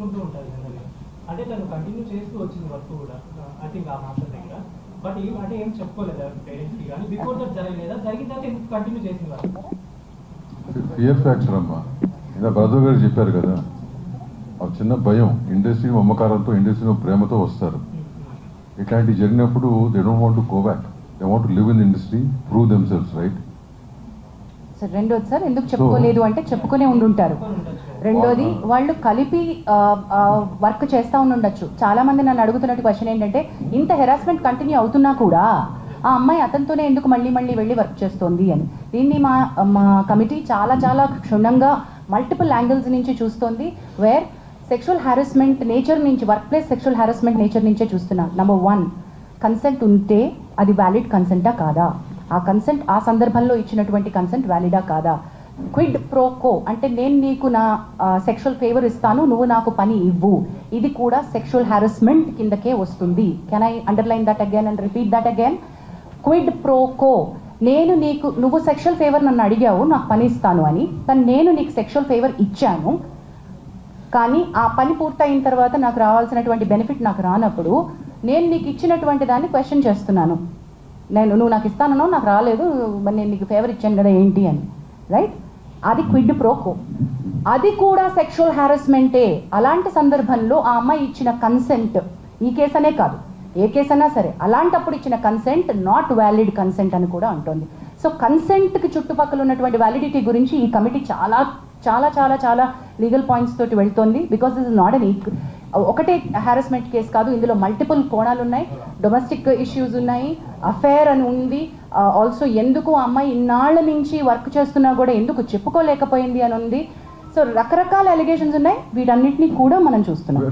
చెప్పుకుంటూ ఉంటారు జనరల్గా అంటే తను కంటిన్యూ చేస్తూ వచ్చింది వర్క్ కూడా ఐ థింక్ ఆ మాస్టర్ దగ్గర. బట్ ఏం అంటే ఏం చెప్పుకోలేదు పేరెంట్స్కి కానీ బిఫోర్ దట్ జరగలేదా? జరిగిన తర్వాత ఎందుకు కంటిన్యూ చేసింది వాళ్ళు ఫియర్ ఫ్యాక్టర్ అమ్మా. ఇలా బ్రదర్ గారు చెప్పారు కదా ఆ చిన్న భయం ఇండస్ట్రీ మమకారంతో ఇండస్ట్రీ ప్రేమతో వస్తారు. ఇట్లాంటివి జరిగినప్పుడు they don't want to go back they want live in industry prove themselves right sir రెండోది సార్ ఎందుకు చెప్పుకోలేదు అంటే చెప్పుకునే ఉండుంటారు. రెండోది వాళ్ళు కలిపి వర్క్ చేస్తూ ఉండొచ్చు చాలా మంది నన్ను అడుగుతున్నట్టు క్వశ్చన్ ఏంటంటే ఇంత హెరాస్మెంట్ కంటిన్యూ అవుతున్నా కూడా ఆ అమ్మాయి అతనితోనే ఎందుకు మళ్ళీ మళ్ళీ వెళ్ళి వర్క్ చేస్తోంది అని. దీన్ని మా మా కమిటీ చాలా చాలా క్షుణ్ణంగా మల్టిపుల్ యాంగిల్స్ నుంచి చూస్తోంది వేర్ సెక్షువల్ హారాస్మెంట్ నేచర్ నుంచి work place sexual harassment nature నుంచే చూస్తున్నాం. నెంబర్ వన్ కన్సెంట్ ఉంటే అది వ్యాలిడ్ కన్సెంటా కాదా? ఆ కన్సెంట్ ఆ సందర్భంలో ఇచ్చినటువంటి కన్సెంట్ వ్యాలిడా కాదా? క్విడ్ ప్రోకో అంటే నేను నీకు నా సెక్షువల్ ఫేవర్ ఇస్తాను నువ్వు నాకు పని ఇవ్వు. ఇది కూడా సెక్షువల్ హారస్మెంట్ కిందకే వస్తుంది. Can I underline that again and repeat that again quid pro quo నేను నీకు నువ్వు సెక్షువల్ ఫేవర్ నన్ను అడిగావు నాకు పని ఇస్తాను అని. కానీ నేను నీకు సెక్షువల్ ఫేవర్ ఇచ్చాను. కానీ ఆ పని పూర్తయిన తర్వాత నాకు రావాల్సినటువంటి బెనిఫిట్ నాకు రానప్పుడు నేను నీకు ఇచ్చినటువంటి దాన్ని క్వశ్చన్ చేస్తున్నాను. నేను నువ్వు నాకు ఇస్తానో నాకు రాలేదు నేను నీకు ఫేవర్ ఇచ్చాను కదా ఏంటి అని. రైట్ అది క్విడ్ ప్రోకో. అది కూడా సెక్షువల్ హారాస్మెంటే అలాంటి సందర్భంలో ఆ అమ్మాయి ఇచ్చిన కన్సెంట్ ఈ కేసు అనే కాదు. ఏ కేసు అయినా సరే అలాంటప్పుడు ఇచ్చిన కన్సెంట్ నాట్ వ్యాలిడ్ కన్సెంట్ అని కూడా అంటోంది. సో కన్సెంట్కి చుట్టుపక్కల ఉన్నటువంటి వ్యాలిడిటీ గురించి ఈ కమిటీ చాలా చాలా చాలా చాలా లీగల్ పాయింట్స్ తోటి వెళ్తోంది. Because this is not an ఒకటే హారాస్మెంట్ కేసు కాదు ఇందులో మల్టిపుల్ కోణాలు ఉన్నాయి. డొమెస్టిక్ ఇష్యూస్ ఉన్నాయి. అఫేర్ అని ఉంది. Uh, ఆల్సో ఎందుకు ఆ అమ్మాయి ఇన్నాళ్ళ నుంచి వర్క్ చేస్తున్నా కూడా ఎందుకు చెప్పుకోలేకపోయింది అని ఉంది. సో రకరకాల ఎలిగేషన్స్ ఉన్నాయి. వీటన్నిటిని కూడా మనం చూస్తున్నాం.